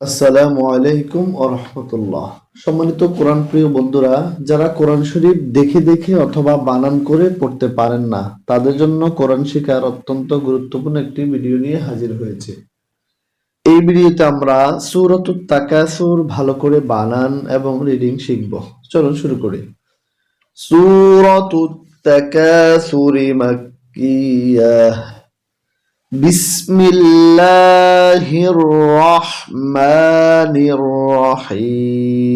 আসসালামু আলাইকুম রহমতুল্লাহ। সম্মানিত কোরআন প্রিয় বন্ধুরা, যারা কোরআন শরীফ দেখে দেখে অথবা বানান করে পড়তে পারেন না, তাদের জন্য কোরআন শেখার অত্যন্ত গুরুত্বপূর্ণ একটি ভিডিও নিয়ে হাজির হয়েছে। এই ভিডিওতে আমরা সুরত তাকাসুর ভালো করে বানান এবং রিডিং শিখব। চলুন শুরু করি। সুরত তাকাসুরি মাক্কিয়াহ بسم الله الرحمن الرحيم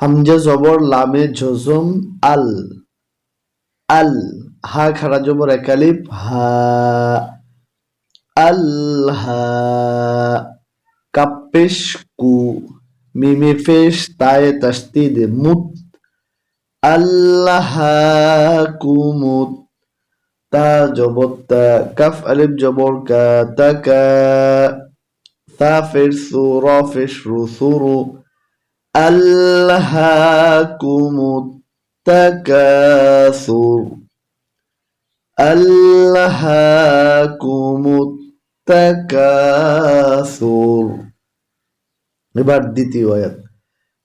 হামজা জবর লামে জজম আল আল হা খাড়া জবর একালিপ হা আল হা কাপেশ কু মিমে ফেশ তায়ে তাস্তিদ মুত আল্লাহ কুমুত তা কাফ আলিফ জবর কা, তা সু সুরু আল্লাহাকুমুত তাকাসুর এবার দ্বিতীয় আয়াত।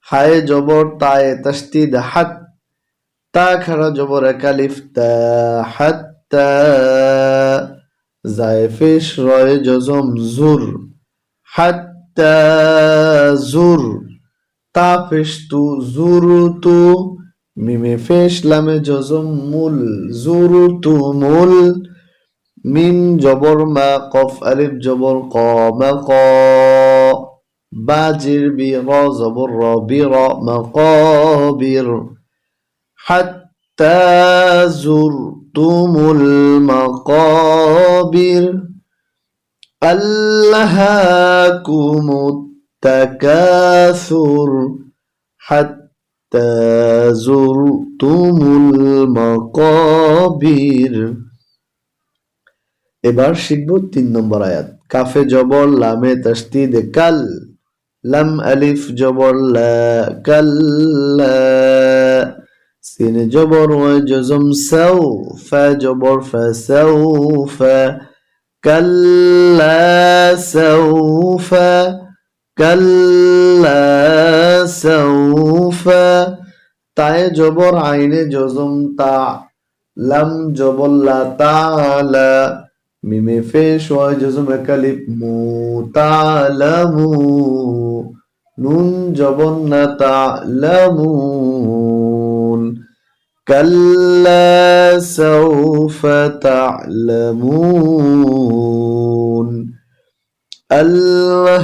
হায় জবর তায়ে তাসদিদ হাত, তা খাড়া জবর একালিফ তা হাত। জায়ফিস রয় জজম জুর, হাত্তা জুর তাফিস তু জুরু তু, মিমে ফেস লামে জজম মুল, জুরু তু মুল মিম জবর মা কফ আলিফ জবর ক মা ক, বাজির বি র জবর র বি র মা ক বির হাত্তা জুর زرتم المقابر ألهاكم التكاثر حتى زرتم المقابر এবার শিখব তিন নম্বর আয়াত কাফে জবর লামে তাসদিদ কাল লাম আলিফ জবর লা কাল্লা সিন জবর জজম সাউ ফা জবর ফা সাউফা কাল্লা সাউফা কাল্লা সাউফা তায়ে জবর আইনে জজম তা লাম জবর লা তাআলা মিমে ফেশ ওয়াই জজম একালিফ মু তালামু নুন জবর না তালামুন كلا سوف تعلمون. ألهاكم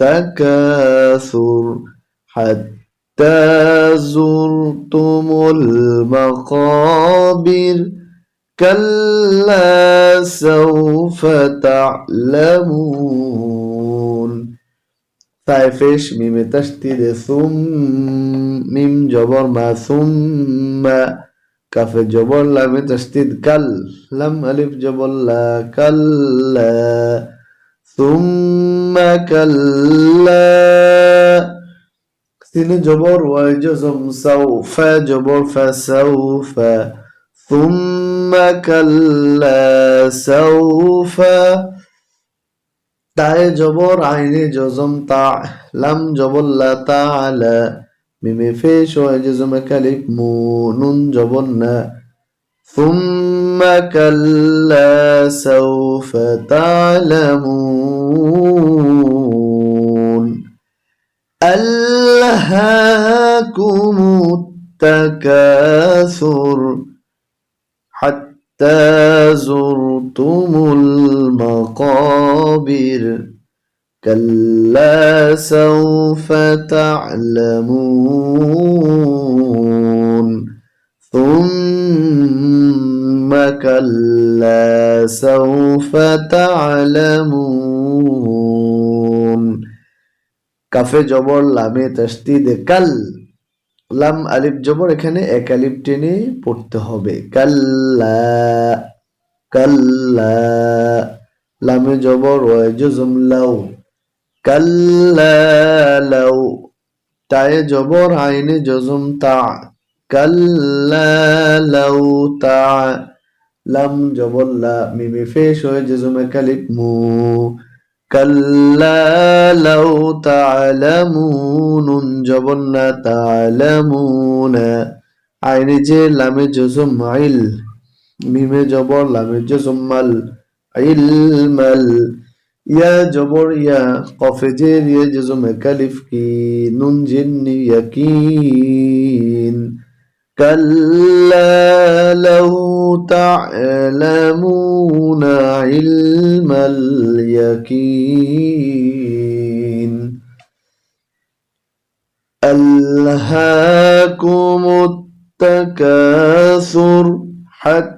التكاثر حتى زرتم المقابر. كلا سوف تعلمون. ফাইফেশ মিমে তাসদিদে সুম, মিম জবর মা সুম্মা কাফে জবর লামে তাসদিদ কাল, লাম আলিফ জবর লা কাল্লা সিনে জবর ওয়াই জজম সাউফা, জবর ফা সাউফা। সুম্মা কাল্লা সাউফা। তায়ে জবর আইনে জজম তা লাম জবর লা তাআলা মিমে ফেশ ও জজম কালিফ মু নুন জবর না ثم كلا سوف تعلمون ألهاكم التكاثر حتى زرتم المقابر كلا سوف تعلمون ثم كلا سوف تعلمون কাফে জবর লামে তাসদিদে কাল লাম আলিফ জবর এখানে এক আলিফ টেনে পড়তে হবে কাল্লা কাল্লা লামে জবর ওয়াই জজম লাউ কাল্লা লাউ তায়ে জবর আইনে জজম তা কাল্লা লাউ তা লাম জবল্লা মিমে ফেশ হয়ে জেজুমে কালিফ মু কাল্লা লাউ তা'লামুন জবন্না তা'লামুনা আইনে যে লামে জজম আইল মিমে জবর লামে জজম মাল علم يا جبر يا قفجر يا يجزم كلف كي نون جن يكين. كلا لو تعلمون علم اليقين ألهاكم التكاثر حتى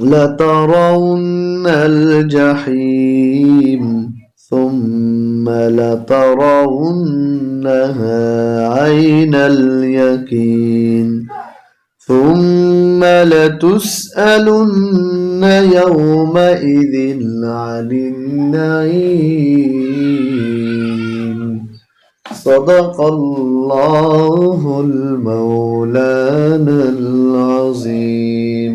لترون الجحيم ثم لترونها عين اليقين ثم لتسألن يومئذ عن النعيم. صدق الله المولانا العظيم.